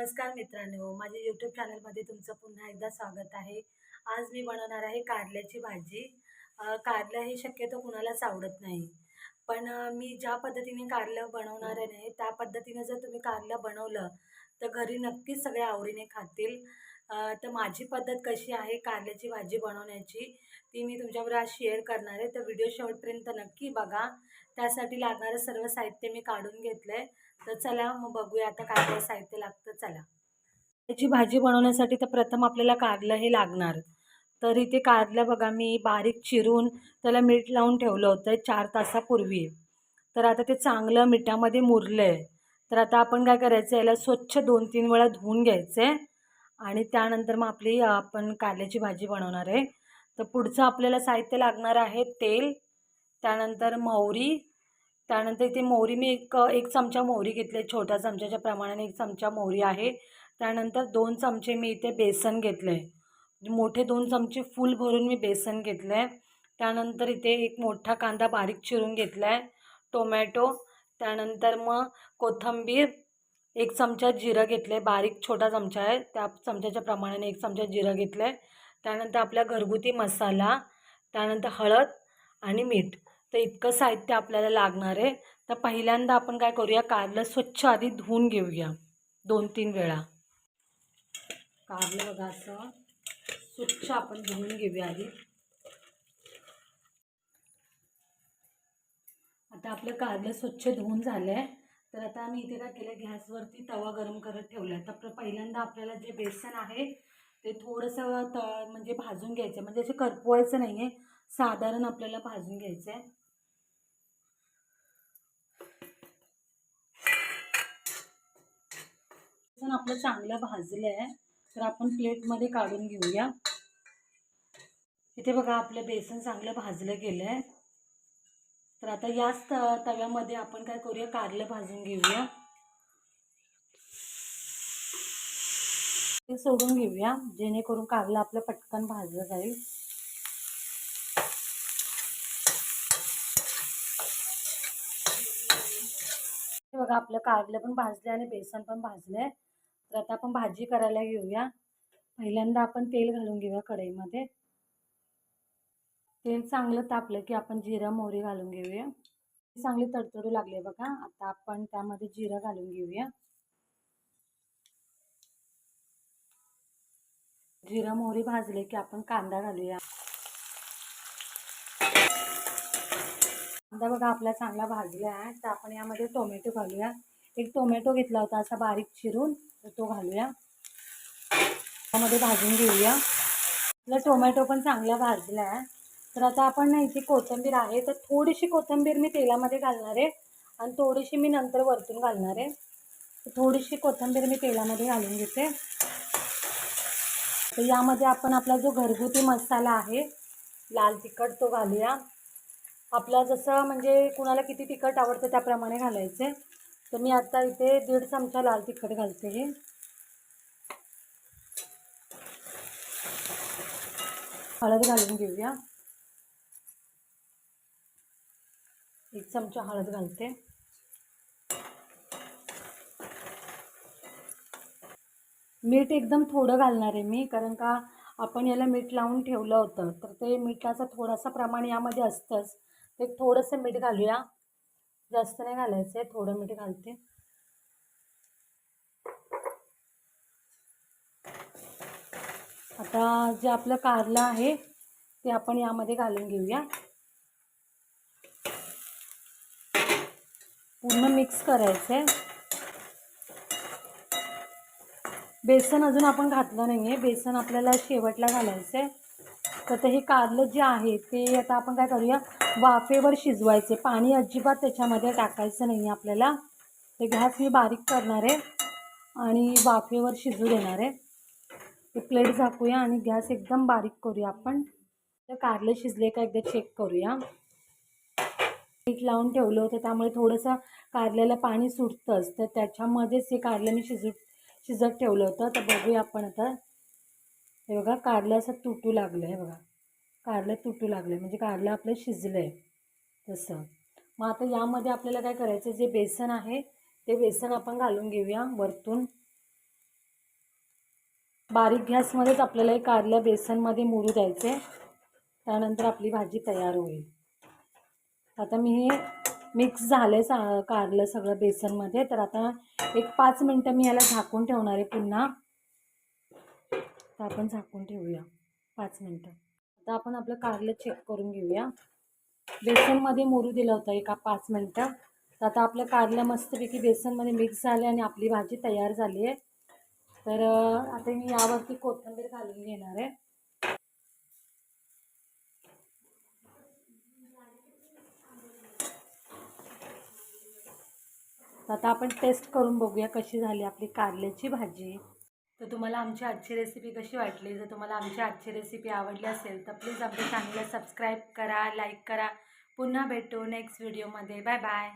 नमस्कार मित्रांनो माझ्या यूट्यूब चॅनलमध्ये तुमचं पुन्हा एकदा स्वागत आहे. आज मी बनवणार आहे कारल्याची भाजी. कारलं हे शक्यतो कुणालाच आवडत नाही. पण मी ज्या पद्धतीने कारलं बनवणार आहे नाही त्या पद्धतीने जर तुम्ही कारलं बनवलं तर घरी नक्कीच सगळे आवडीने खातील. तर माझी पद्धत कशी आहे कारल्याची भाजी बनवण्याची ती मी तुमच्याबरोबर आज शेअर करणार आहे. तर व्हिडिओ शेवटपर्यंत नक्की बघा. त्यासाठी लागणारं सर्व साहित्य मी काढून घेतलं आहे तर चला मग बघूया आता काय काय साहित्य लागतं. चला. त्याची भाजी बनवण्यासाठी तर प्रथम आपल्याला कारलं हे लागणार. तर इथे कारलं बघा मी बारीक चिरून त्याला मीठ लावून ठेवलं होतं चार तासापूर्वी. तर आता ते चांगलं मिठामध्ये मुरलं आहे तर आता आपण काय करायचं याला स्वच्छ दोन तीन वेळा धुवून घ्यायचं. आहे आणि त्यानंतर मग आपली आपण कारल्याची भाजी बनवणार आहे. तर पुढचं आपल्याला साहित्य लागणार आहे तेल त्यानंतर मोहरी त्यानंतर इथे मोहरी मी एक एक चमचा मोहरी घेतले छोट्या चमच्याच्या प्रमाणाने एक चमचा मोहरी आहे. त्यानंतर दोन चमचे मी इथे बेसन घेतलं आहे मोठे दोन चमचे फुल भरून मी बेसन घेतलं आहे त्यानंतर इथे एक मोठा कांदा बारीक चिरून घेतला आहे टोमॅटो. त्यानंतर मग कोथिंबीर एक चमचा जिरं घेतलं आहे बारीक छोटा चमचा आहे. त्या चमच्याच्या प्रमाणाने एक चमचा जिरं घेतलं आहे त्यानंतर आपला घरगुती मसाला त्यानंतर हळद आणि मीठ. तर इतकं साहित्य आपल्याला लागणार आहे. तर पहिल्यांदा आपण काय करूया? कारलं स्वच्छ आधी धुवून घेऊया. दोन तीन वेळा. कारलं बघा असं. स्वच्छ आपण धुवून घेऊया आधी. आता आपलं कारलं स्वच्छ धुवून झालं आहे तर आता आम्ही इथे काय केलं गॅसवरती तवा गरम करत ठेवला आहे तर पहिल्यांदा आपल्याला जे बेसन आहे ते थोडंसं त म्हणजे भाजून घ्यायचं म्हणजे असे करपवायचं नाही आहे साधारण आपल्याला भाजून घ्यायचं आहे बेसन आपलं चांगलं भाजलं आहे तर आपण प्लेटमध्ये काढून घेऊया. इथे बघा आपलं बेसन चांगलं भाजलं गेलं आहे तर आता याच त तव्यामध्ये आपण काय करूया? कारलं भाजून घेऊया. ते सोडून घेऊया जेणेकरून कारलं आपलं पटकन भाजलं जाईल. बघा आपलं कारलं पण भाजलं आणि बेसन पण भाजलं तर आता आपण भाजी करायला घेऊया. पहिल्यांदा आपण तेल घालून घेऊया कढईमध्ये. तेल चांगलं तापलं की आपण जिरं मोहरी घालून घेऊया. चांगली तडतडू लागली बघा. आता आपण त्यामध्ये जिरं घालून घेऊया. जिरं मोहरी भाजले की आपण कांदा घालूया. कांदा बघा आपला चांगला भाजला आहे. तर आपण यामध्ये टोमॅटो घालूया. एक टोमॅटो घेतला होता असा बारीक चिरून. तर तो घालूया. त्यामध्ये भाजून घेऊया. आपला टोमॅटो पण चांगला भाजला आहे तर आता आपण ना इथे कोथिंबीर आहे तर थोडीशी कोथिंबीर मी तेलामध्ये घालणार आहे आणि थोडीशी मी नंतर वरतून घालणार आहे. तर थोडीशी कोथिंबीर मी तेलामध्ये घालून घेते. तर यामध्ये आपण आपला जो घरगुती मसाला आहे लाल तिखट तो घालूया. आपला जसं म्हणजे कुणाला किती तिखट आवडतं त्याप्रमाणे घालायचे तर मी आता इथे दीड चमचा लाल तिखट घालते. हे हळद घालून घेऊया. एक चमचा हळद घालते. मीठ एकदम थोडं घालणार आहे मी कारण का आपण याला मीठ लावून ठेवलं होतं तर ते मिठाचं थोडासा प्रमाण यामध्ये असतंच. ते थोडंसं मीठ घालूया. जास्त नाही घालायचं आहे थोडं मीठ घालते. आता जे आपलं कारलं आहे ते आपण यामध्ये घालून घेऊया. पूर्ण मिक्स करायचं आहे बेसन अजून आपण घातलं नाही आहे बेसन आपल्याला शेवटला घालायचं आहे तर ते हे कारलं जे आहे ते आता आपण काय करूया? वाफेवर शिजवायचे. पाणी अजिबात त्याच्यामध्ये टाकायचं नाही आहे आपल्याला. ते गॅस मी बारीक करणार आहे आणि वाफेवर शिजू देणार आहे. ते प्लेट झाकूया आणि गॅस एकदम बारीक करूया आपण. तर कारलं शिजले का एकदा चेक करूया. पीठ लावून ठेवलं होतं त्यामुळे थोडंसं कारल्याला पाणी सुटतंच. तर त्याच्यामध्येच हे कारलं मी शिजू शिजत ठेवलं होतं. तर बघूया आपण आता. हे बघा कारलं असं तुटू लागलं आहे बघा. कारलं तुटू लागलं आहे म्हणजे कारलं आपलं शिजलं आहे तसं. मग आता यामध्ये आपल्याला काय करायचं जे बेसन आहे ते बेसन आपण घालून घेऊया वरतून. बारीक गॅसमध्येच आपल्याला हे कारलं बेसनमध्ये मुरू द्यायचे त्यानंतर आपली भाजी तयार होईल. आता मी हे मिक्स झालं सा कारलं सगळं बेसनमध्ये. तर आता एक पाच मिनटं मी याला झाकून ठेवणार आहे पुन्हा. तर आपण झाकून ठेवूया. पाच मिनटं. आता आपण आपलं कारलं चेक करून घेऊया. बेसनमध्ये मोरू दिलं होतं एका पाच मिनटं. तर आता आपलं कारलं मस्तपैकी बेसनमध्ये मिक्स झाले आणि आपली भाजी तयार झाली आहे. तर आता मी यावरती कोथिंबीर घालून घेणार आहे. आता आपण टेस्ट करून बघूया कशी झाली आपली कारल्याची भाजी. तर तुम्हाला आमची आजची रेसिपी कशी वाटली? जर तुम्हाला आमची आजची रेसिपी आवडली असेल तर प्लीज आमच्या चॅनलला सबस्क्राईब करा लाईक करा. पुन्हा भेटू नेक्स्ट व्हिडिओमध्ये बाय बाय